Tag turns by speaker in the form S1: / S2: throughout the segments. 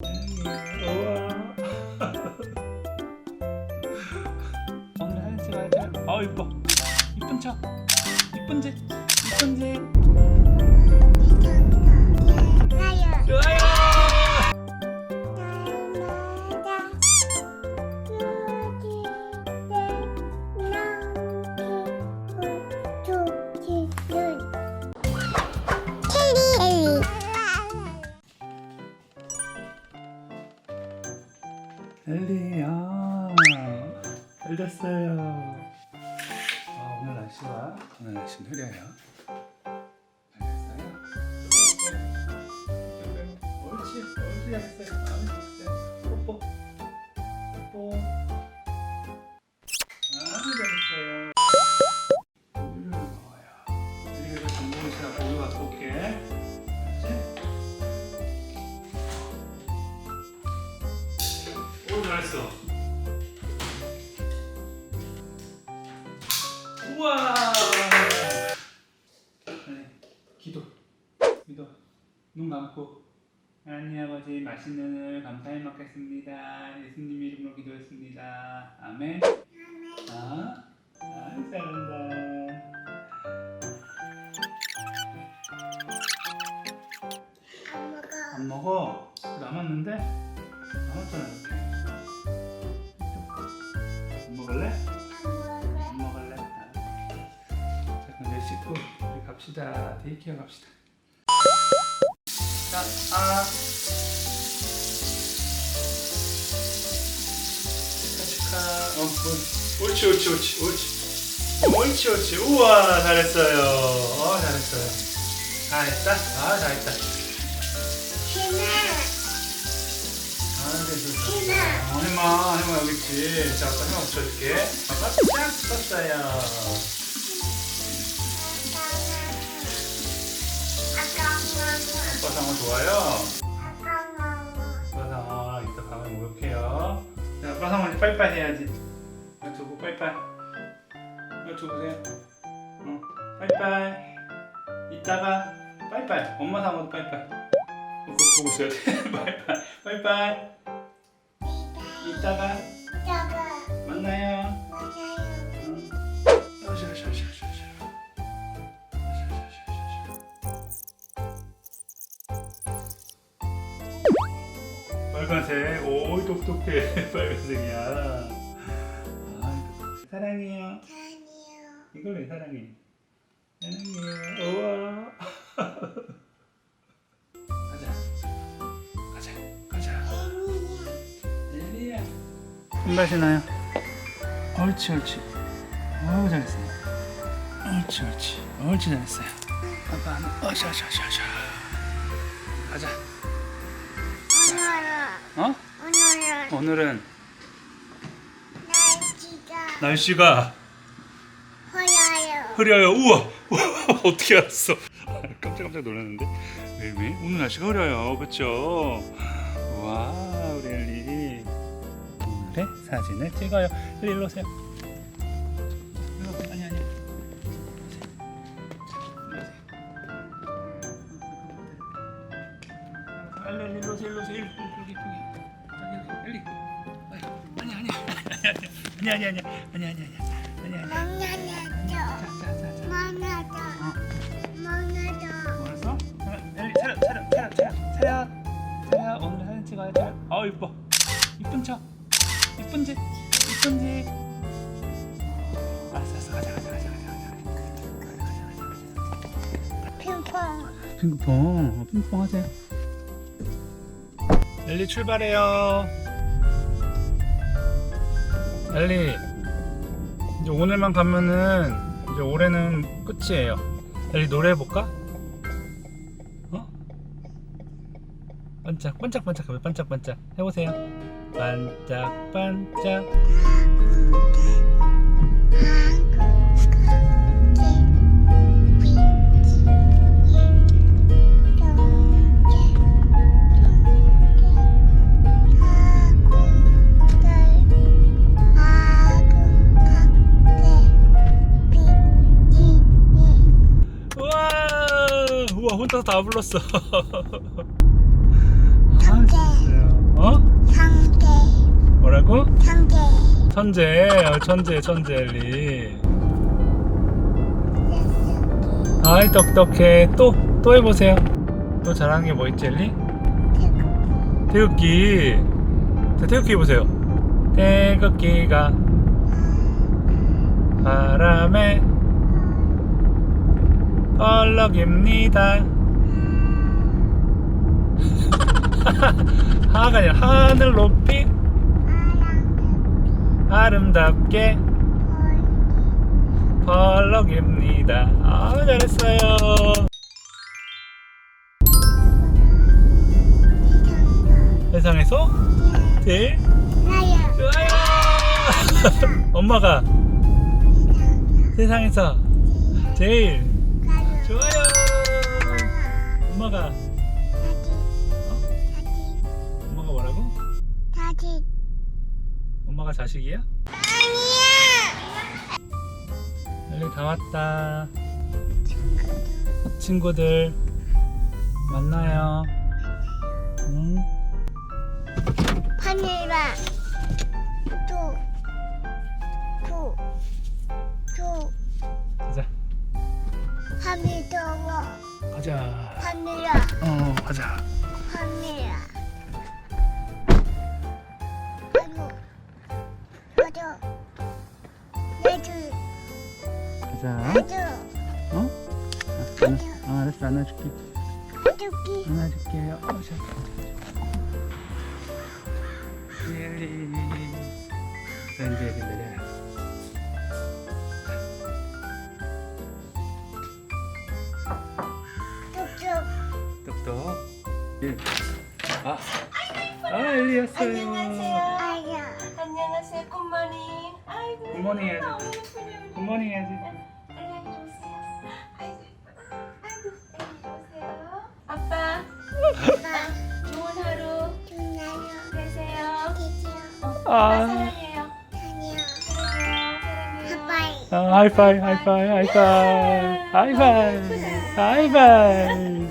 S1: 우와. 오늘 사진 찍어야죠. 아 이뻐. 이쁜 척. 이쁜 짓. 이쁜 짓. 좋아요. 가슴 흐려요. 잘했어. 하나님 아버지 맛있는 을 감사히 먹겠습니다. 예수님 이름으로 기도했습니다. 아멘. 아, 아 잘한다. 안 먹어. 남았는데? 남았잖아 이렇게. 안 먹을래? 안 먹을래? 아. 자 그럼 내 씻고 우리 갑시다. 데이케어 갑시다. 자, 아. 축하 축하. 어, 뭐, 옳지 옳지 옳지 옳지. 옳지 옳지. 우와 잘했어요. 어 잘했어요. 잘했다. 아 잘했다. 아. 어, 해마, 해마 여기 있지. 자, 아빠 해마 붙여줄게. 아빠 쫙 썼어요. 아빠 상어 좋아요. 아빠 상어 이따 가면 목욕해요. 자, 아빠 상어 이제 빠이빠이 해야지. 이거 두고 빠이빠이. 이거 주보세요. 어, 빠이빠이. 이따가 빠이빠이. 엄마 상어도 빠이빠이. 어, 그거 보고 있어야 돼. 빠이빠이. 빠이빠이. 이따가 빨간색, 오 똑똑해 빨간색이야. 아, 사랑해요. 이걸 왜 사랑해? 사랑해요. 우와. 가자, 가자, 가자. 엘리야. 신맛이 나요. 옳지, 옳지. 어우 잘했어요. 옳지, 옳지. 옳지 잘했어요. 아빠, 어샤샤샤샤. 가자. 어? 오늘은 날씨가 흐려요. 우와, 우와 어떻게 알았어? 깜짝깜짝 놀랐는데 왜 왜? 오늘 날씨가 흐려요, 그렇죠? 와, 우리 엘리 오늘의 사진을 찍어요. 일로 오세요. 아니 아니 아니 아니 아니 아니 아니. 망나다. 자자자 망나다. 망나다. 알았어? 차렷 차렷 차렷 차렷 차렷 차렷 차렷 오늘 사진 찍어야 차렷. 아 이뻐. 이쁜 척. 이쁜 짓. 이쁜 짓. 알았어 알았어 가자 가자 가자 가자 가자. 가자 가자 가자. 핑퐁. 핑퐁 어, 핑퐁 하자. 엘리 출발해요. 엘리 이제 오늘만 가면은 이제 올해는 끝이에요 엘리 노래 해볼까? 어? 반짝 반짝 반짝 반짝 반짝 해보세요 반짝 반짝 처음부터 다 불렀어. 아, 진짜요. 어? 상대 뭐라고? 상대 천재, 어, 천재, 천재 엘리. 아이 똑똑해. 또, 또 해보세요. 또 잘하는 게 뭐 있지 엘리? 태극기. 자, 태극기 해보세요. 태극기가 바람에 얼럭입니다. 하가 아니라 하늘 높이 아름답게 펄럭입니다. 아 잘했어요. 세상에서 제일. 좋아요. 엄마가 세상에서 제일 좋아요. 엄마가
S2: 다시.
S1: 엄마가 자식이야? 빨리 다 왔다. 친구들 만나요. 응?
S2: 하늘아. 두. 두. 두.
S1: 가자.
S2: 하늘 더워.
S1: 가자.
S2: 하늘아.
S1: 어, 가자. 안아줄게.
S2: 해줄게.
S1: 안아줄게요. 어, 내려요.
S2: 뚝뚝.
S1: 똑똑. 예. 아, 아, 엘리 왔어요.
S3: 안녕하세요. 안녕하세요. 굿모닝. 아이고.
S1: 굿모닝 해야지. 굿모닝 해야지.
S3: 아빠. 좋은 하루
S2: 좋나요?
S3: 되세요. 어,
S1: 아.
S3: 아빠 사랑해요.
S2: 아니요.
S3: 사랑해요. 사랑해요.
S2: 아빠이.
S1: 아, 하이파이, 하이파이, 하이파이. 하이파이. 하이파이.
S2: 바이바이.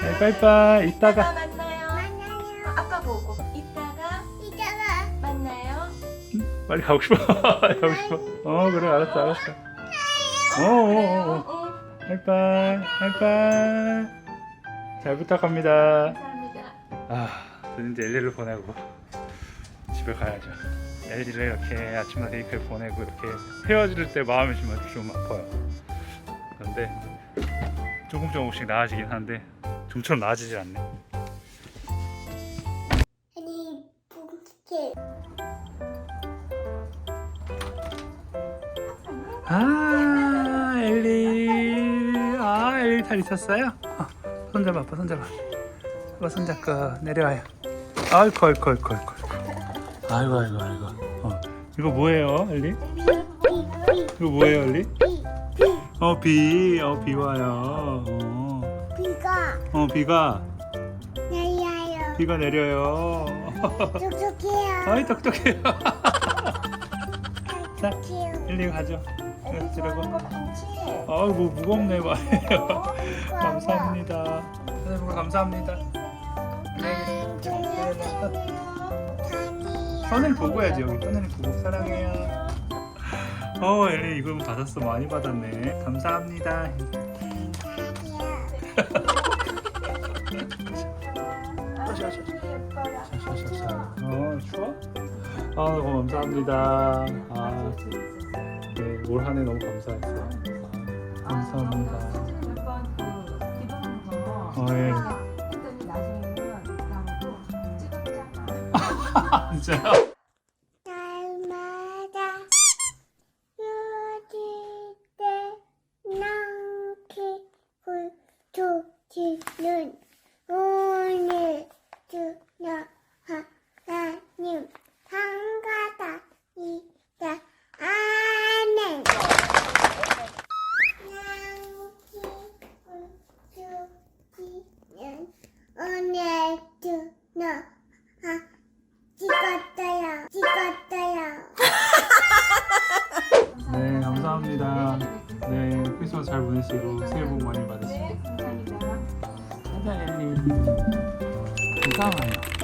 S1: 하이파이.
S3: 이따가
S1: 이따가.
S3: 만나요. 어, 아빠 보고 이따가. 만나요.
S1: 빨리 가고 싶어. 가고 싶어. 어, 그래, 알았어, 알았어. 어, 어, 어, 어.
S3: 응.
S1: 하이파이, 하이파이. 잘 부탁합니다.
S3: 감사합니다.
S1: 아, 저는 이제 엘리를 보내고 집에 가야죠. 엘리를 이렇게 아침마다 데이크를 보내고 이렇게 헤어질 때 마음이 좀, 좀 아파요. 그런데 조금 조금씩 나아지긴 하는데 좀처럼 나아지질 않네.
S2: 아니, 붕게.
S1: 아, 엘리. 아, 엘리 잘 있었어요? 어, 손잡아, 아빠 손잡아. 아빠 손잡고 내려와요. 아이고, 아이고, 아이고, 아이고. 아이고, 아이고, 아이고. 어, 이거 뭐예요,
S2: 비,
S1: 이거 뭐예요,
S2: 비.
S1: 어, 비. 어, 비 와요. 어,
S2: 비가
S1: 어 비가,
S2: 내려요.
S1: 비가 내려요.
S2: 뚝뚝해요.
S1: 아이, 똑똑해요. 자,
S2: 뚝뚝해요.
S1: 엘리 가죠.
S3: 엘리
S1: 들어가.
S3: 좋아하는 거 많지?
S1: 아이고, 무겁네, 봐요.
S2: 어,
S1: 감사합니다. 선생님, 감사합니다. 네.
S2: 안 좋아요. 다니요.
S1: 선생님 보고 해야지, 여기. 선생님 보고 사랑해요. 어, 엘리 이거 받았어. 많이 받았네. 감사합니다. 어, 추워? 아, 너무 감사합니다. 아, 네, 올한해 너무 감사했어요. 아, 감사합니다.
S3: 그 기도하는 거.
S1: 어, 예.
S3: 했더니 나중에는 나하고 찍었잖아.
S1: 진짜요?
S2: 날마다 요질 때 남기 훌투지는 오늘 주나 하나님 한가다 이다 아멘 남기 훌투지는 오늘 주나 하 찍었어요. 찍었어요.
S1: 네, 감사합니다. 네, 잘 보내시고 새해 복 많이 받으시고.
S3: 네, 감사합니다.
S1: 엘리. 비가 와요.